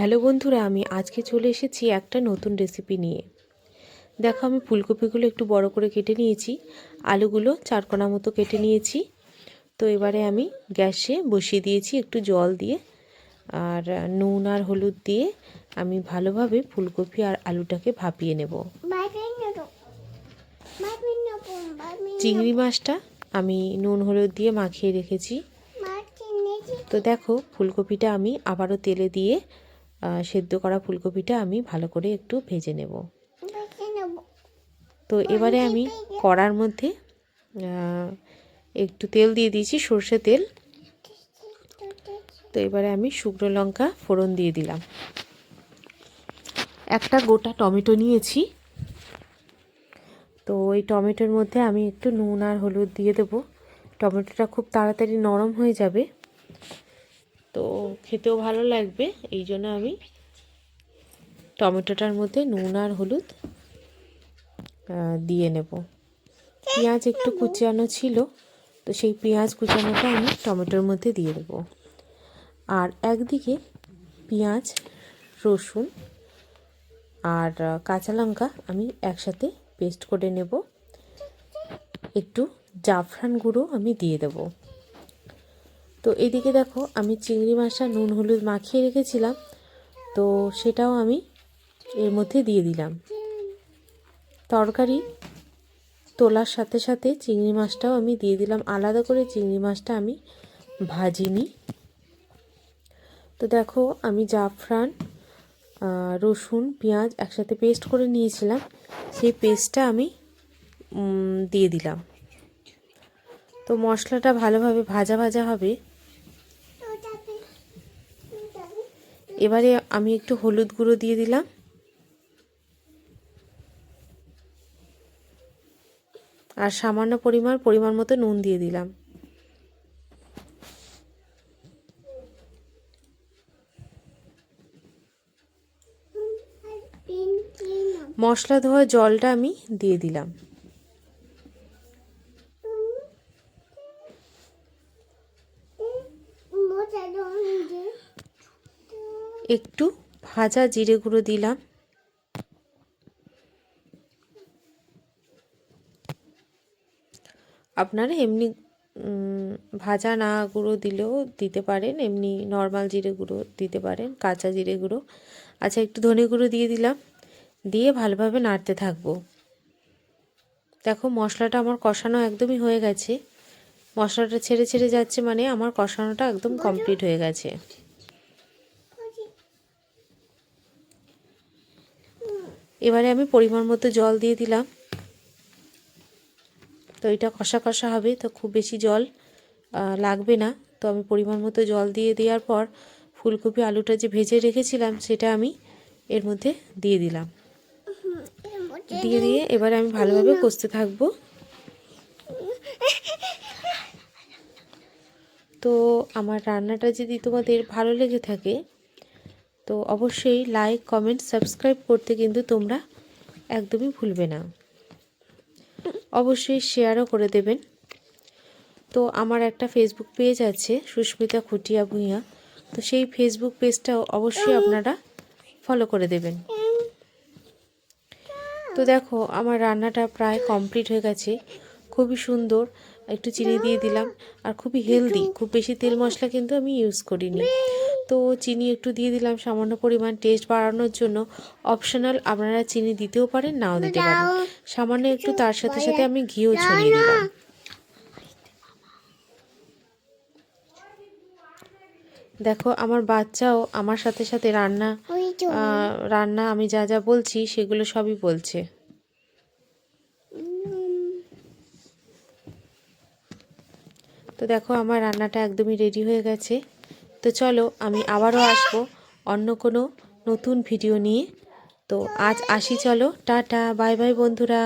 Hello বন্ধুরা আমি আজকে চলে এসেছি একটা নতুন রেসিপি নিয়ে। দেখো আমি ফুলকপিগুলো একটু বড় করে কেটে নিয়েছি আলুগুলো চারকোনা মতো কেটে নিয়েছি। তো এবারে আমি গ্যাসে বসিয়ে দিয়েছি একটু জল দিয়ে আর নুন আর হলুদ দিয়ে আমি ভালোভাবে ফুলকপি আর আলুটাকে ভাপিয়ে নেব। চিংড়ি মাছটা আমি নুন হলুদ দিয়ে মাখিয়ে রেখেছি। তো দেখো ফুলকপিটা আমি আবারও তেলে দিয়ে সেদ্ধ করা ফুলকপিটা আমি ভালো করে একটু ভেজে নেব। তো এবারে আমি কড়ার মধ্যে একটু তেল দিয়ে দিয়েছি সর্ষে তেল। তো এবারে আমি শুকনো লঙ্কা ফোড়ন দিয়ে দিলাম। একটা গোটা টমেটো নিয়েছি। তো ওই টমেটোর মধ্যে আমি একটু নুন আর হলুদ দিয়ে দেবো। টমেটোটা খুব তাড়াতাড়ি নরম হয়ে যাবে। তো খেতেও ভালো লাগবে, এই জন্য আমি টমেটোটার মধ্যে নুন আর হলুদ দিয়ে নেব। পেঁয়াজ একটু কুচানো ছিল, তো সেই পেঁয়াজ কুচানোটা আমি টমেটোর মধ্যে দিয়ে দেবো। আর একদিকে পেঁয়াজ, রসুন আর কাঁচা লঙ্কা আমি একসাথে পেস্ট করে নেব। একটু জাফরান গুঁড়ো আমি দিয়ে দেবো। তো এদিকে দেখো আমি চিংড়ি মাছটা নুন হলুদ মাখিয়ে রেখেছিলাম। তো সেটাও আমি এর মধ্যে দিয়ে দিলাম। তরকারি তোলার সাথে সাথে চিংড়ি মাছটাও আমি দিয়ে দিলাম। আলাদা করে চিংড়ি মাছটা আমি ভাজিনি। তো দেখো আমি জাফরান রসুন, পেঁয়াজ একসাথে পেস্ট করে নিয়েছিলাম। সেই পেস্টটা আমি দিয়ে দিলাম। তো মশলাটা ভালোভাবে ভাজা ভাজা হবে। এবারে আমি একটু হলুদ গুঁড়ো দিয়ে দিলাম। আর সামান্য পরিমাণ পরিমাণ মতো নুন দিয়ে দিলাম। মশলা ধোয়া জলটা আমি দিয়ে দিলাম। একটু ভাজা জিরে গুঁড়ো দিলাম। আপনারা এমনি ভাজা না গুঁড়ো দিলেও দিতে পারেন এমনি নর্মাল জিরে গুঁড়ো দিতে পারেন কাঁচা জিরে গুঁড়ো। আচ্ছা একটু ধনে গুঁড়ো দিয়ে দিলাম দিয়ে ভালোভাবে নাড়তে থাকব। দেখো মশলাটা আমার কষানো একদমই হয়ে গেছে। মশলাটা ছেড়ে ছেড়ে যাচ্ছে মানে আমার কষানোটা একদম কমপ্লিট হয়ে গেছে। এবারে আমি পরিমাণ মতো জল দিয়ে দিলাম। তো এটা কষা কষা হবে, তো খুব বেশি জল লাগবে না। তো আমি পরিমাণ মতো জল দিয়ে দেওয়ার পর ফুলকপি আলুটা যে ভেজে রেখেছিলাম, সেটা আমি এর মধ্যে দিয়ে দিলাম। দিয়ে দিয়ে এবারে আমি ভালোভাবে কষতে থাকব। তো আমার রান্নাটা যদি তোমাদের ভালো লেগে থাকে তো অবশ্যই লাইক কমেন্ট সাবস্ক্রাইব করতে কিন্তু তোমরা একদমই ভুলবে না। অবশ্যই শেয়ারও করে দেবেন। তো আমার একটা ফেসবুক পেজ আছে, সুস্মিতা খুটিয়া ভুঁইয়া। তো সেই ফেসবুক পেজটাও অবশ্যই আপনারা ফলো করে দেবেন। তো দেখো, আমার রান্নাটা প্রায় কমপ্লিট হয়ে গেছে। খুবই সুন্দর, একটু চিনি দিয়ে দিলাম। আর খুবই হেলদি খুব বেশি তেল মশলা কিন্তু আমি ইউজ করিনি। তো চিনি একটু দিয়ে দিলাম সামান্য পরিমাণ টেস্ট বাড়ানোর জন্য। অপশনাল আপনারা চিনি দিতেও পারেন নাও দিতে পারেন। সামান্য একটু তার সাথে সাথে আমি ঘিও ছড়িয়ে দিলাম। দেখো আমার বাচ্চাও আমার সাথে সাথে রান্না রান্না আমি যা যা বলছি সেগুলো সবই বলছে। তো দেখো আমার রান্নাটা একদমই রেডি হয়ে গেছে। তো চলো আমি আবারও আসব অন্য কোনো নতুন ভিডিও নিয়ে। তো আজ আসি চলো, টাটা, বাই বাই বন্ধুরা।